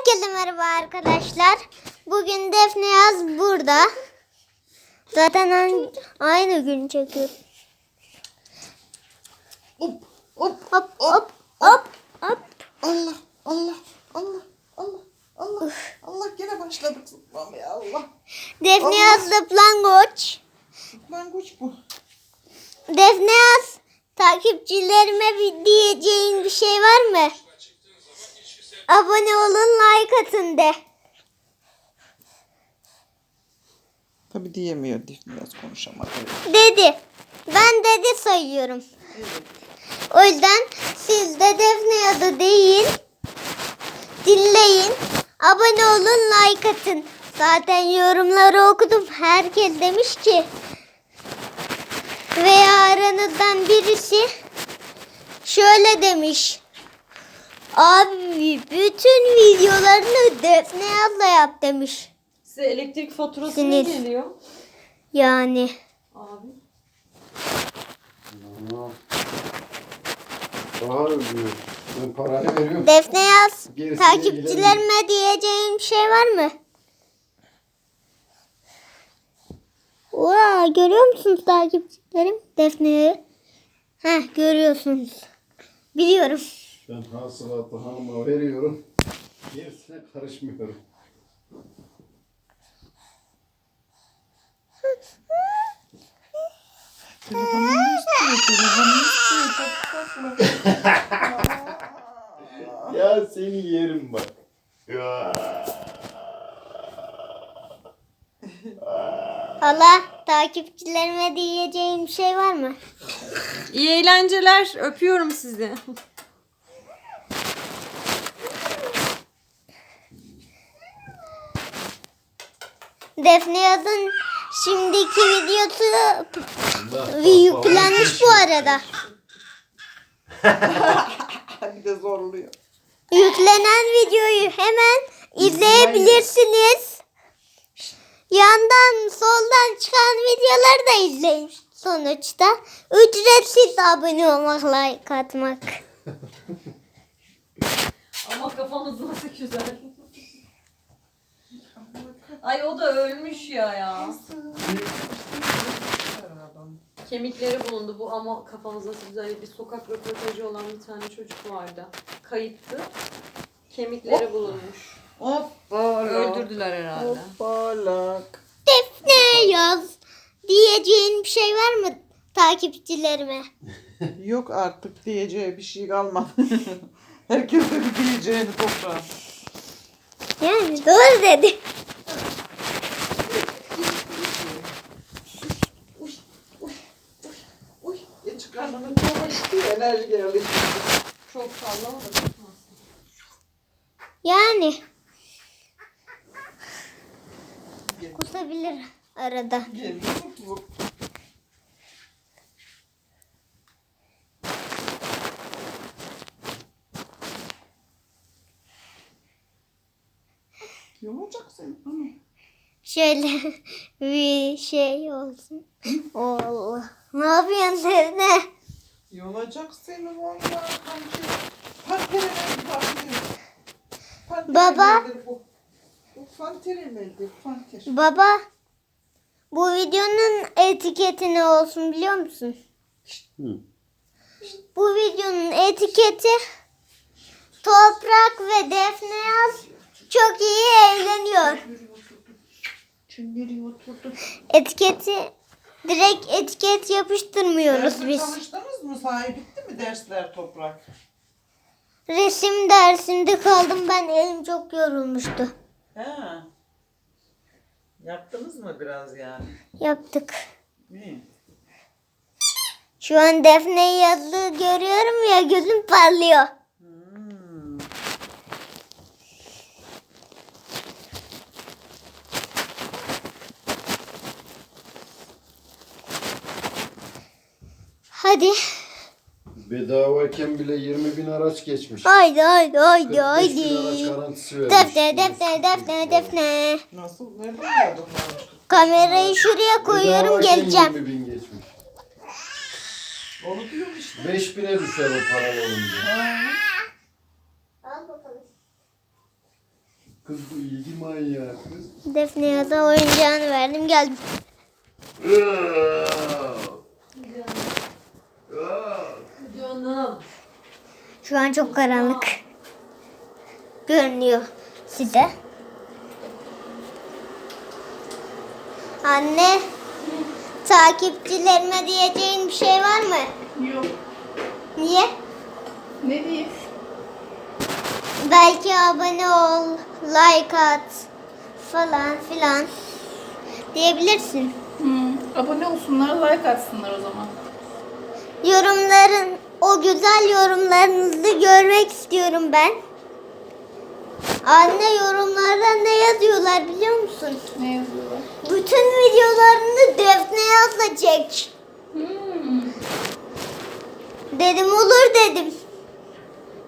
Herkese merhaba arkadaşlar. Bugün Defne Yaz burada. Zaten aynı gün çekiyor. Hop hop Hop hop hop hop. Allah Allah Allah Allah Allah Allah gene başladık zıplamaya Allah. Defne Allah. Yaz zıplangoç. Manguç bu. Defne Yaz takipçilerime bir diyeceğin bir şey var mı? Abone olun like atın de. Tabi diyemiyor biraz konuşamadı. Dedi. Ben dedi sayıyorum. Evet. O yüzden siz de Defne Yaz'ı deyin. Dinleyin. Abone olun, like atın. Zaten yorumları okudum. Herkes demiş ki veya aranızdan birisi şöyle demiş. Abi bütün videolarını Defne Yaz'la yap demiş. Size elektrik faturası Sinir. ne geliyor? Yani Abi. Daha ödüyor. Ben parayı veriyorum. Defne Yaz Gerisini takipçilerime diyeceğim bir şey var mı? Vaa görüyor musunuz takipçilerim Defne'yi? Heh görüyorsunuz. Biliyorum. Ben hasılatı hanıma veriyorum. Gerisine karışmıyorum. Telefonunu istiyor, telefonunu istiyor. Çok tatlı. Ya seni yerim bak. Allah takipçilerime diyeceğim şey var mı? İyi eğlenceler. Öpüyorum sizi. Defne Yaz'ın şimdiki videosu yüklenmiş bu arada. Bir de zorluyor. Yüklenen videoyu hemen izleyebilirsiniz. Yandan soldan çıkan videoları da izleyin sonuçta. Ücretsiz abone olmak, like atmak. Ama kafanız nasıl güzel. Ay o da ölmüş ya ya. Kemikleri bulundu bu ama kafanız nasıl güzel. Bir sokak röportajı olan bir tane çocuk vardı. Kayıptı. Kemikleri bulunmuş. Hoppala. Öldürdüler herhalde. Hoppalak. Defne yaz diyeceğin bir şey var mı takipçilerime? Yok artık diyeceği bir şey kalmadı. Herkes de bir diyeceğini toprağa. Yani doğru dedi. Enerji geldi. Çok sallama da tutmasın. Yani kusabilir arada. Yumacak seni. Ana. Şöyle bir şey olsun. Allah. Ne yapıyorsun Defne? Yolacak seni vallahi kanki. Panteremeldi panter. Baba. Bu. Bu panteremeldi panter. Baba bu videonun etiketi ne olsun biliyor musun? Hı. Bu videonun etiketi Toprak ve Defne Yaz çok iyi eğleniyor. Oturdu? Etiketi direkt etiket yapıştırmıyoruz Derste biz. çalıştınız mı? Sahi bitti mi dersler toprak? Resim dersinde kaldım ben elim çok yorulmuştu. He. Yaptınız mı biraz yani? Yaptık. İyi. Şu an Defne Yaz'ı görüyorum ya gözüm parlıyor. Hadi. Bedavayken bile 20 bin araç geçmiş. Haydi haydi haydi 45 bin araç haydi. garantisi vermiş. Defne defne defne defne. Nasıl? Nereden geldin? Kamerayı şuraya koyuyorum Bedavayken geleceğim. 20 bin geçmiş. Onu diyorum işte. 5 bine düşer o para olunca. Al bakalım. Kız bu ilgi manyağı kız. Defne'ye de oyuncağını verdim geldim. Şu an çok karanlık. Görünüyor size. Anne, takipçilerime diyeceğin bir şey var mı? Yok. Niye? Ne diyeyim? Belki abone ol, like at falan filan diyebilirsin. Hmm, abone olsunlar, like atsınlar o zaman. Yorumların, o güzel yorumlarınızı görmek istiyorum ben. Anne yorumlarda ne yazıyorlar biliyor musun? Ne yazıyorlar? Bütün videolarını Defne yazla çek. Hmm. Dedim olur dedim.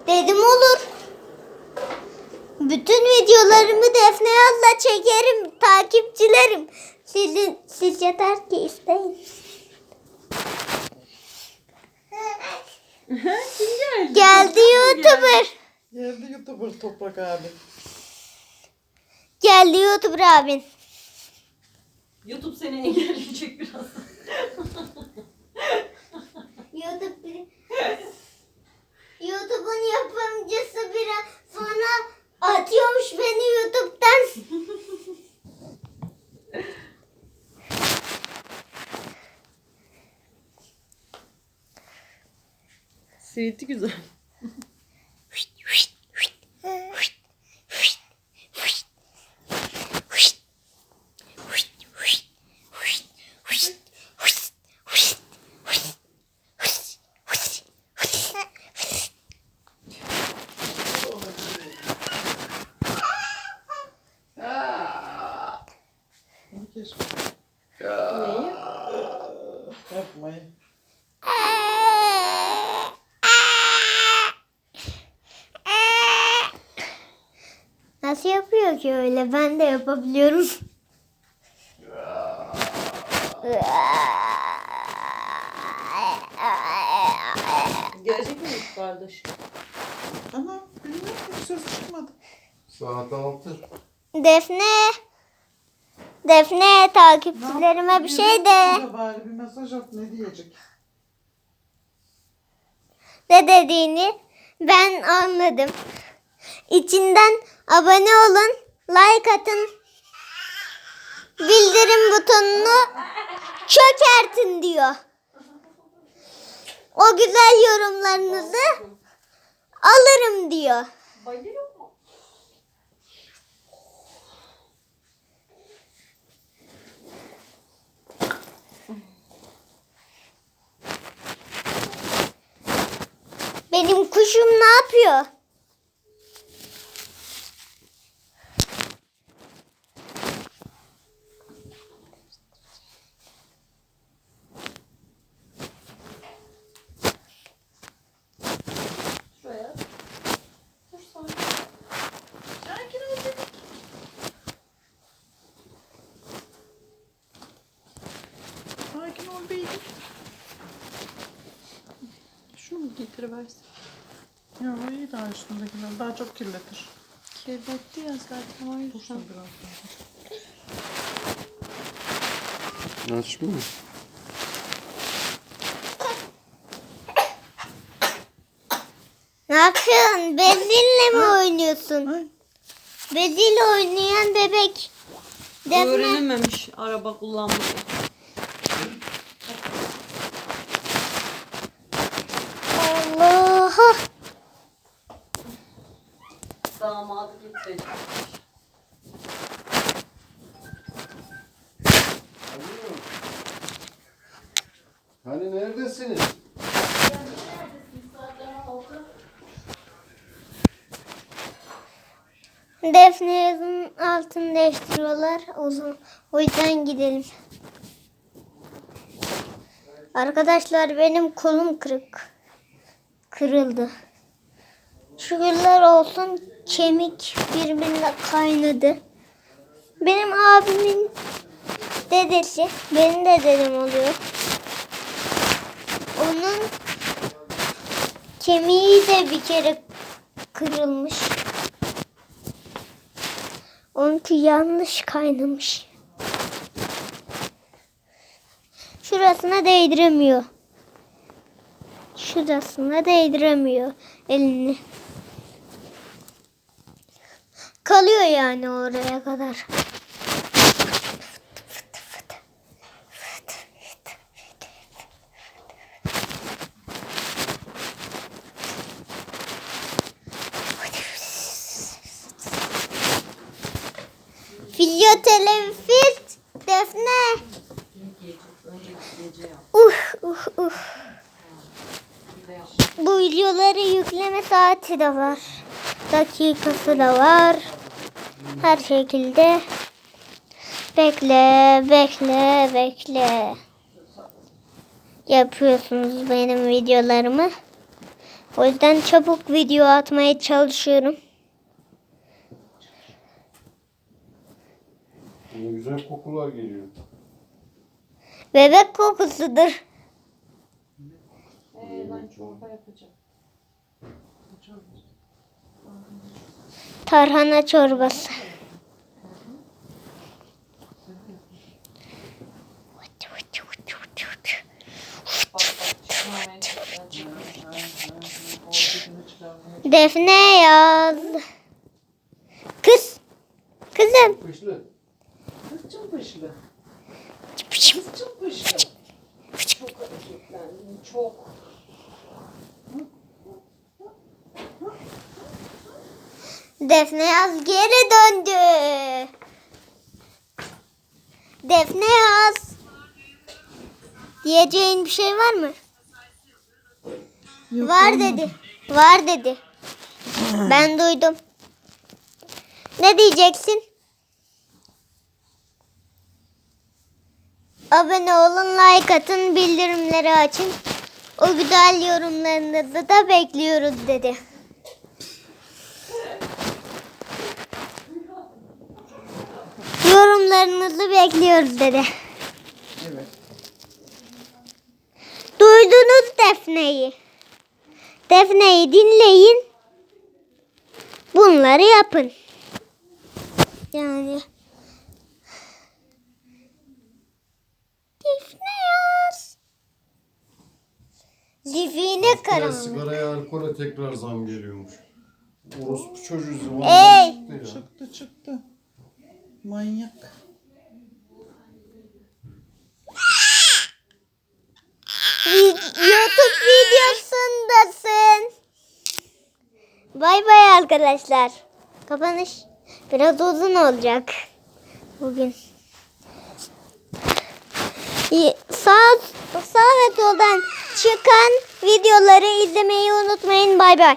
Dedim olur. Bütün videolarımı Defne yazla çekerim takipçilerim. Sizin, siz yeter ki isteyin. Kim geldi? Geldi YouTuber. Geldi YouTuber Toprak abi. Geldi YouTuber abin. YouTube seni engelleyecek biraz. YouTube YouTube'un yapımcısı biraz sonra atıyormuş beni YouTube'dan. Seyirti güzel. Keşke. Neyi? Yapmayın. Nasıl yapıyor ki öyle? Ben de yapabiliyorum. Gelecek mi kardeş? Ama bilmiyorum ki ses çıkmadı. Saat 6. Defne. Defne takipçilerime bir şey de. Bari bir mesaj at ne diyecek? Ne dediğini ben anladım. İçinden abone olun, like atın, bildirim butonunu çökertin diyor. O güzel yorumlarınızı alırım diyor. Benim kuşum ne yapıyor? Şuraya. Dur sonra. Sakin ol dedik. Sakin ol baby. Mu getiriversin? Ya o iyi daha üstündekiler. Daha çok kirletir. Kirletti ya zaten o yüzden. Dursun biraz daha. Açma mı? Ne yapıyorsun? Bezille mi oynuyorsun? Ay. Bezille oynayan bebek. Defne. Öğrenememiş araba kullanmayı. Allah. Hani neredesiniz? Defne yazının altını değiştiriyorlar. O, o yüzden gidelim. Arkadaşlar benim kolum kırık. Kırıldı. Şükürler olsun kemik birbirine kaynadı. Benim abimin dedesi, benim de dedem oluyor. Onun kemiği de bir kere kırılmış. Onunki yanlış kaynamış. Şurasına değdiremiyor. Şurasına değdiremiyor elini. Kalıyor yani oraya kadar. Fizyoterapist Defne. Uh uh uh. Bu videoları yükleme saati de var. Dakikası da var. Her şekilde. Bekle, bekle, bekle. Yapıyorsunuz benim videolarımı. O yüzden çabuk video atmaya çalışıyorum. Ne güzel kokular geliyor. Bebek kokusudur. Ee, ben çorba yapacağım. Tarhana çorbası. Defne yaz. Kız. Kızım. Kışlı. Kızcım pışlı. Kızcım pışlı. Çok hareketlendim. Çok. Defne Yaz geri döndü. Defne Yaz. Diyeceğin bir şey var mı? Yok, var olmadı. dedi. Var dedi. ben duydum. Ne diyeceksin? Abone olun, like atın, bildirimleri açın. O güzel yorumlarınızı da bekliyoruz dedi. Yorumlarınızı bekliyoruz dedi. Evet. Duydunuz Defne'yi. Defne'yi dinleyin. Bunları yapın. Yani. Defne yaz. Zifine Ya karanlık. sigaraya alkole tekrar zam geliyormuş. Orospu çocuğu Ey! zamanında çıktı ya. Çıktı çıktı. Manyak. YouTube videosundasın. Bay bay arkadaşlar. Kapanış biraz uzun olacak bugün. Sağ, sağ ve soldan çıkan videoları izlemeyi unutmayın. Bay bay.